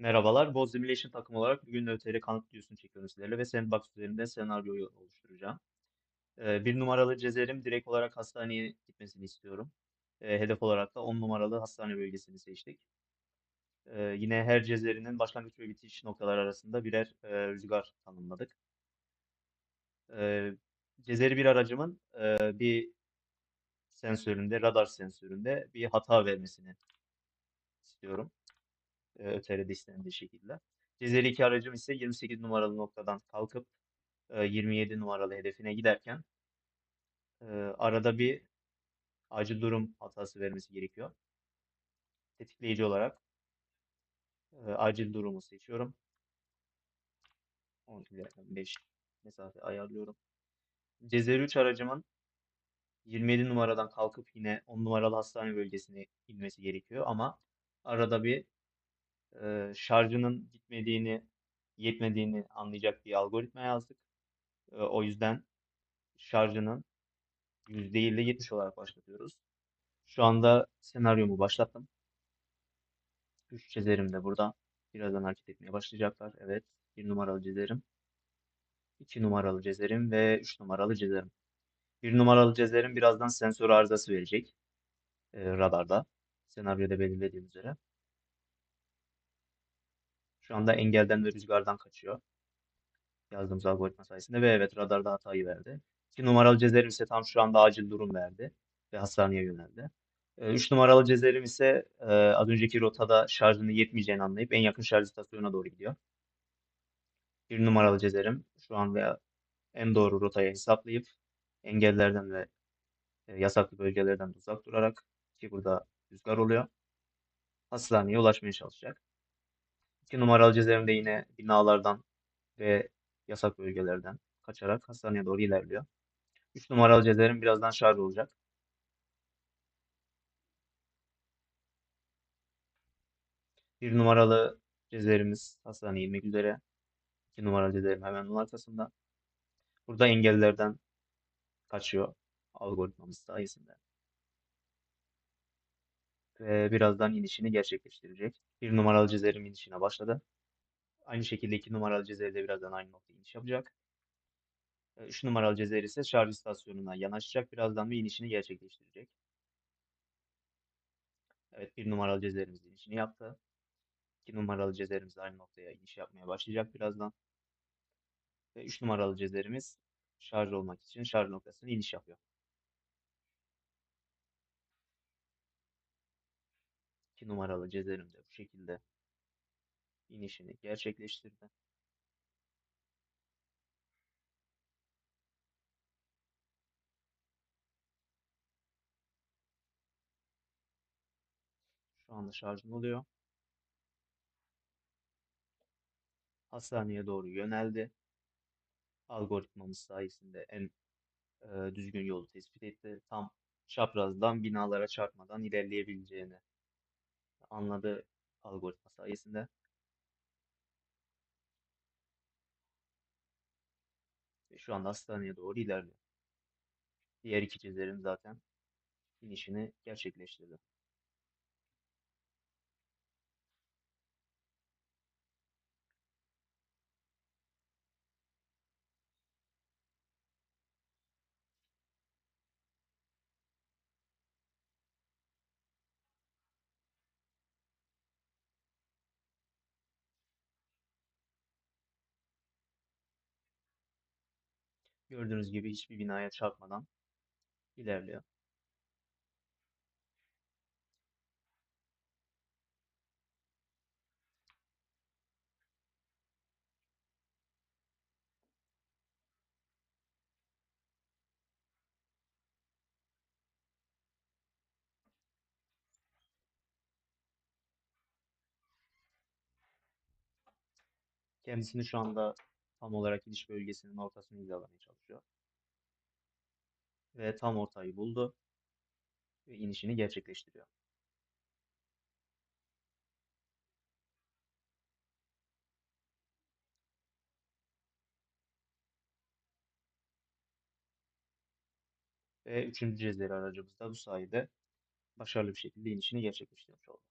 Merhabalar, Boz Simulation takım olarak bugün ÖTR kanıt videosunu çekiyorum sizlerle ve Sandbox üzerinde senaryoyu oluşturacağım. Ee, bir numaralı Cezer'im direkt olarak hastaneye gitmesini istiyorum. Ee, hedef olarak da 10 numaralı hastane bölgesini seçtik. Ee, yine her Cezer'inin başlangıç ve bitiş noktaları arasında birer e, rüzgar tanımladık. Ee, Cezer'i bir aracımın e, bir sensöründe, radar sensöründe bir hata vermesini istiyorum. E, istendiği şekilde. Cezeri 2 aracım ise 28 numaralı noktadan kalkıp e, 27 numaralı hedefine giderken e, arada bir acil durum hatası vermesi gerekiyor. Tetikleyici olarak e, acil durumu seçiyorum. 10 ile 15 mesafe ayarlıyorum. Cezeri 3 aracımın 27 numaradan kalkıp yine 10 numaralı hastane bölgesine inmesi gerekiyor ama arada bir e, şarjının gitmediğini, yetmediğini anlayacak bir algoritma yazdık. E, o yüzden şarjının %50 ile 70 olarak başlatıyoruz. Şu anda senaryomu başlattım. 3 cezerim de burada. Birazdan hareket etmeye başlayacaklar. Evet. 1 numaralı cezerim. 2 numaralı cezerim ve 3 numaralı cezerim. 1 numaralı cezerim birazdan sensör arızası verecek. E, radarda. Senaryoda belirlediğim üzere. Şu anda engelden ve rüzgardan kaçıyor. Yazdığımız algoritma sayesinde ve evet radarda hatayı verdi. 2 numaralı cezerim ise tam şu anda acil durum verdi ve hastaneye yöneldi. 3 numaralı cezerim ise e, az önceki rotada şarjını yetmeyeceğini anlayıp en yakın şarj istasyonuna doğru gidiyor. 1 numaralı cezerim şu anda en doğru rotayı hesaplayıp engellerden ve e, yasaklı bölgelerden uzak durarak ki burada rüzgar oluyor. Hastaneye ulaşmaya çalışacak. 2 numaralı cezerim de yine binalardan ve yasak bölgelerden kaçarak hastaneye doğru ilerliyor. 3 numaralı cezerim birazdan şarj olacak. Bir numaralı cezerimiz hastaneye inmek üzere. 2 numaralı cezerim hemen onun arkasında. Burada engellerden kaçıyor algoritmamız sayesinde. Ve birazdan inişini gerçekleştirecek. Bir numaralı cezerim inişine başladı. Aynı şekilde 2 numaralı Cezeri de birazdan aynı noktaya iniş yapacak. 3 numaralı Cezeri ise şarj istasyonuna yanaşacak. Birazdan bir inişini gerçekleştirecek. Evet 1 numaralı Cezerimiz inişini yaptı. 2 numaralı Cezerimiz aynı noktaya iniş yapmaya başlayacak birazdan. Ve 3 numaralı Cezerimiz şarj olmak için şarj noktasına iniş yapıyor. 2 numaralı Cezerim de bu şekilde inişini gerçekleştirdi. Şu anda şarjım oluyor. Hastaneye doğru yöneldi. Algoritmamız sayesinde en e, düzgün yolu tespit etti. Tam çaprazdan binalara çarpmadan ilerleyebileceğini anladı algoritma sayesinde. Ve şu anda hastaneye doğru ilerliyor. Diğer iki cezerim zaten inişini gerçekleştirdi. Gördüğünüz gibi hiçbir binaya çarpmadan ilerliyor. Kendisini şu anda tam olarak iniş bölgesinin ortasını hizalamaya çalışıyor. Ve tam ortayı buldu. Ve inişini gerçekleştiriyor. Ve üçüncü cezeri aracımız da bu sayede başarılı bir şekilde inişini gerçekleştirmiş oldu.